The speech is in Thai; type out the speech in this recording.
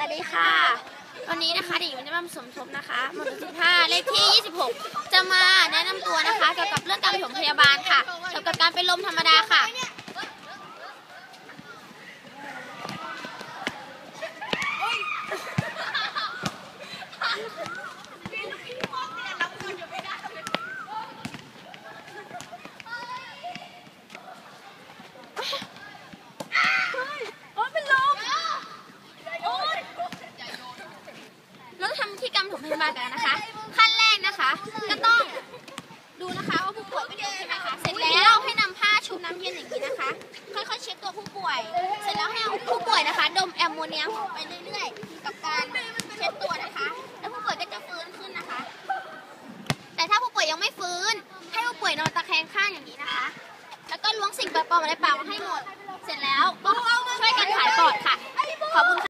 วัสดีค่ะ วันนี้นะคะเด็กหญิงนิมสมทบนะคะหมวดที่15เลขที่ 26 จะมาแนะนำตัวนะคะเกี่ยวกับเรื่องการปฐมพยาบาลค่ะเกี่ยวกับการเป็นลมธรรมดาค่ะ โอ๊ยเป็นลมโอ๊ยเราต้อง ที่กรรมถมพยาบาลกันนะคะ ขั้นแรกนะคะ ก็ต้องดูนะคะว่าผู้ป่วยเป็นลมใช่ไหมคะ เสร็จแล้วให้นำผ้าชุบน้ำเย็นอย่างนี้นะคะ ค่อยๆเช็ดตัวผู้ป่วย เสร็จแล้วให้เอาผู้ป่วยนะคะ ดมแอมโมเนียมไปเรื่อยๆ กับการเช็ดตัวนะคะ แล้วผู้ป่วยก็จะฟื้นขึ้นนะคะ แต่ถ้าผู้ป่วยยังไม่ฟื้น ให้ผู้ป่วยนอนตะแคงข้างอย่างนี้นะคะ แล้วก็ล้วงสิ่งแปลกปลอมอะไรปากมาให้หมด เสร็จแล้วก็ช่วยกันถ่ายปอดค่ะ ขอบคุณค่ะ